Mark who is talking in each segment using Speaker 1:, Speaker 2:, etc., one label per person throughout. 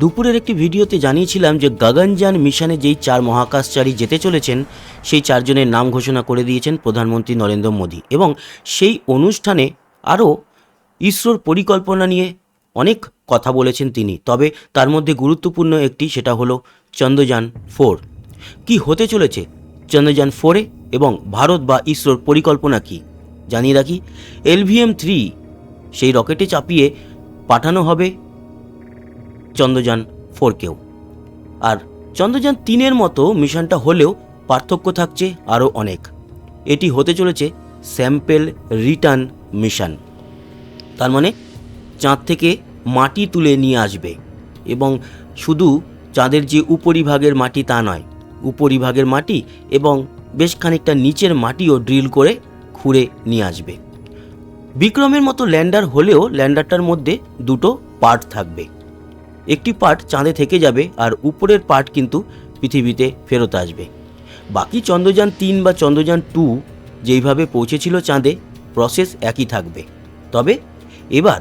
Speaker 1: দুপুরের একটি ভিডিওতে জানিয়েছিলাম যে গগনযান মিশনে যেই চার মহাকাশচারী যেতে চলেছেন, সেই চারজনের নাম ঘোষণা করে দিয়েছেন প্রধানমন্ত্রী নরেন্দ্র মোদী। এবং সেই অনুষ্ঠানে আরও ইসরোর পরিকল্পনা নিয়ে অনেক কথা বলেছেন তিনি। তবে তার মধ্যে গুরুত্বপূর্ণ একটি, সেটা হলো চন্দ্রযান ফোর। কি হতে চলেছে? চন্দ্রযান ফোরে এবং ভারত বা ইসরোর পরিকল্পনা কি? জানিয়ে রাখি, এলভিএম থ্রি সেই রকেটে চাপিয়ে পাঠানো হবে চন্দ্রযান ফোরকেও। আর চন্দ্রযান তিনের মতো মিশনটা হলেও পার্থক্য থাকছে আরও অনেক। এটি হতে চলেছে স্যাম্পেল রিটার্ন মিশন। তার মানে চাঁদ থেকে মাটি তুলে নিয়ে আসবে এবং শুধু চাঁদের যে উপরিভাগের মাটি তা নয়, উপরিভাগের মাটি এবং বেশ খানিকটা নিচের মাটিও ড্রিল করে খুঁড়ে নিয়ে আসবে। বিক্রমের মতো ল্যান্ডার হলেও ল্যান্ডারটার মধ্যে দুটো পার্ট থাকবে। একটি পার্ট চাঁদে থেকে যাবে আর উপরের পার্ট কিন্তু পৃথিবীতে ফেরত আসবে। বাকি চন্দ্রযান তিন বা চন্দ্রযান টু যেইভাবে পৌঁছেছিল চাঁদে প্রসেস একই থাকবে। তবে এবার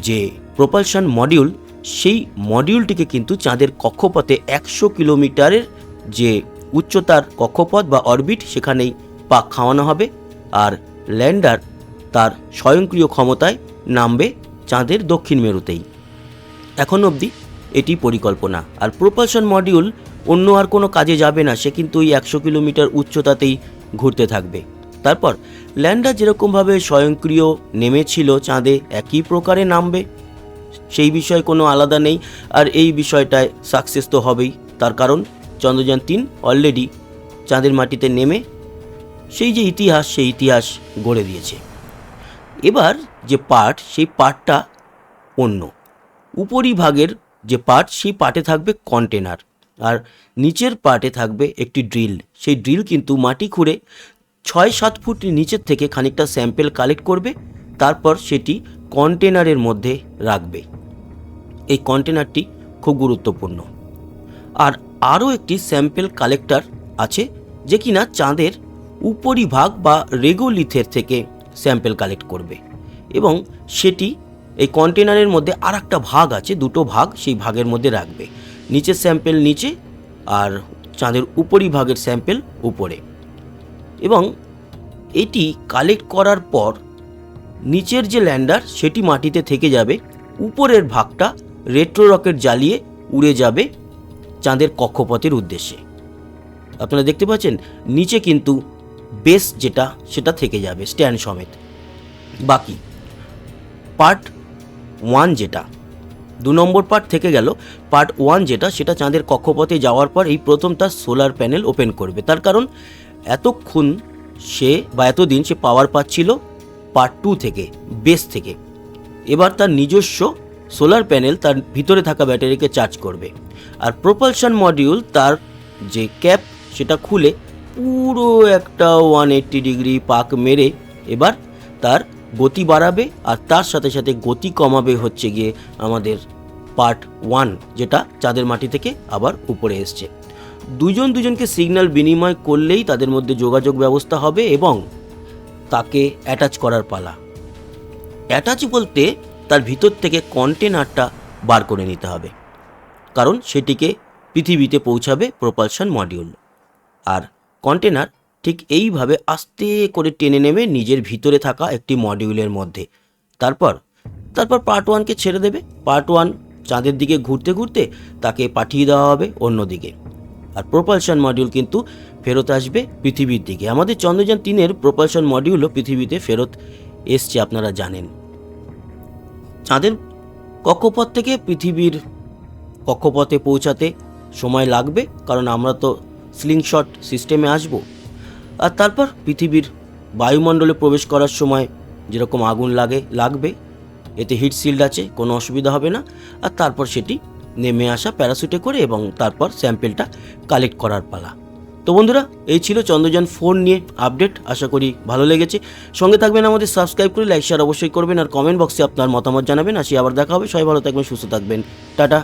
Speaker 1: যে প্রপালশন মডিউল সেই মডিউলটিকে কিন্তু চাঁদের কক্ষপথে একশো কিলোমিটারের যে উচ্চতার কক্ষপথ বা অরবিট সেখানেই পাক খাওয়ানো হবে আর ল্যান্ডার তার স্বয়ংক্রিয় ক্ষমতায় নামবে চাঁদের দক্ষিণ মেরুতেই। এখন অবধি এটি পরিকল্পনা। আর প্রপালশন মডিউল অন্য আর কোনো কাজে যাবে না, সে কিন্তু ওই একশো কিলোমিটার উচ্চতাতেই ঘুরতে থাকবে। তারপর ল্যান্ডার যেরকমভাবে স্বয়ংক্রিয় নেমেছিল, চাঁদে একই প্রকারে নামবে, সেই বিষয়ে কোনো আলাদা নেই। আর এই বিষয়টায় সাকসেস তো হবেই। তার কারণ, চন্দ্রযান তিন অলরেডি চাঁদের মাটিতে নেমে সেই যে ইতিহাস, সেই ইতিহাস গড়ে দিয়েছে। এবার যে পার্ট সেই পার্টটা অন্য। উপরিভাগের যে পার্ট সেই পার্টে থাকবে কন্টেনার আর নিচের পার্টে থাকবে একটি ড্রিল সেই ড্রিল কিন্তু মাটি খুঁড়ে ছয় সাত ফুট নিচের থেকে খানিকটা স্যাম্পেল কালেক্ট করবে, তারপর সেটি কন্টেনারের মধ্যে রাখবে। এই কন্টেনারটি খুব গুরুত্বপূর্ণ। আর আরও একটি স্যাম্পেল কালেক্টর আছে যে কিনা চাঁদের উপরিভাগ বা রেগোলিথের থেকে স্যাম্পেল কালেক্ট করবে এবং সেটি এই কন্টেনারের মধ্যে আর একটা ভাগ আছে, দুটো ভাগ সেই ভাগের মধ্যে রাখবে। নিচের স্যাম্পেল নিচে আর চাঁদের উপরি ভাগের স্যাম্পেল উপরে। এবং এটি কালেক্ট করার পর নিচের যে ল্যান্ডার, সেটি মাটিতে থেকে যাবে, উপরের ভাগটা রেট্রো রকেট জ্বালিয়ে উড়ে যাবে চাঁদের কক্ষপথের উদ্দেশ্যে। আপনারা দেখতে পাচ্ছেন, নিচে কিন্তু বেস যেটা, সেটা থেকে যাবে, স্ট্যান্ড সমেত। বাকি পার্ট ওয়ান যেটা। দু নম্বর পার্ট থেকে গেল পার্ট ওয়ান যেটা, সেটা চাঁদের কক্ষপথে যাওয়ার পর এই প্রথম তার সোলার প্যানেল ওপেন করবে। তার কারণ এতক্ষণ সে বা এতদিন সে পাওয়ার পাচ্ছিল পার্ট টু থেকে বেস থেকে। এবার তার নিজস্ব সোলার প্যানেল তার ভিতরে থাকা ব্যাটারিকে চার্জ করবে। আর প্রপালশন মডিউল তার যে ক্যাপ সেটা খুলে পুরো একটা ওয়ান এইট্টি ডিগ্রি পাক মেরে এবার তার গতি বাড়াবে আর তার সাথে সাথে গতি কমাবে হচ্ছে গিয়ে আমাদের পার্ট ওয়ান যেটা চাঁদের মাটি থেকে আবার উপরে এসছে। দুজন দুজনকে সিগন্যাল বিনিময় করলেই তাদের মধ্যে যোগাযোগ ব্যবস্থা হবে এবং তাকে অ্যাটাচ করার পালা। অ্যাটাচ বলতে তার ভিতর থেকে কন্টেনারটা বার করে নিতে হবে, কারণ সেটিকে পৃথিবীতে পৌঁছাবে প্রপালশন মডিউল আর কন্টেনার ঠিক এইভাবে আস্তে করে টেনে নেবে নিজের ভিতরে থাকা একটি মডিউলের মধ্যে। তারপর তারপর পার্ট ওয়ানকে ছেড়ে দেবে। পার্ট ওয়ান চাঁদের দিকে ঘুরতে ঘুরতে তাকে পাঠিয়ে দেওয়া হবে অন্যদিকে। আর প্রপালশন মডিউল কিন্তু ফেরত আসবে পৃথিবীর দিকে। আমাদের চন্দ্রযান তিনের প্রপালশন মডিউলও পৃথিবীতে ফেরত এসছে, আপনারা জানেন। চাঁদের কক্ষপথ থেকে পৃথিবীর কক্ষপথে পৌঁছাতে সময় লাগবে, কারণ আমরা তো স্লিংশট সিস্টেমে আসব। আর তারপর পৃথিবীর বায়ুমণ্ডলে প্রবেশ করার সময় যেরকম আগুন লাগে, লাগবে, এতে হিট শিল্ড আছে, কোনো অসুবিধা হবে না। আর তারপর সেটি নেমে আসা প্যারাসুটে করে এবং তারপর স্যাম্পেলটা কালেক্ট করার পালা। তো বন্ধুরা, এই ছিল চন্দ্রযান ফোন নিয়ে আপডেট আশা করি ভালো লেগেছে। সঙ্গে থাকবেন আমাদের সাবস্ক্রাইব করে লাইক শেয়ার অবশ্যই করবেন, আর কমেন্ট বক্সে আপনার মতামত জানাবেন। আসি আবার দেখা হবে, সবাই ভালো থাকবেন, সুস্থ থাকবেন। টাটা।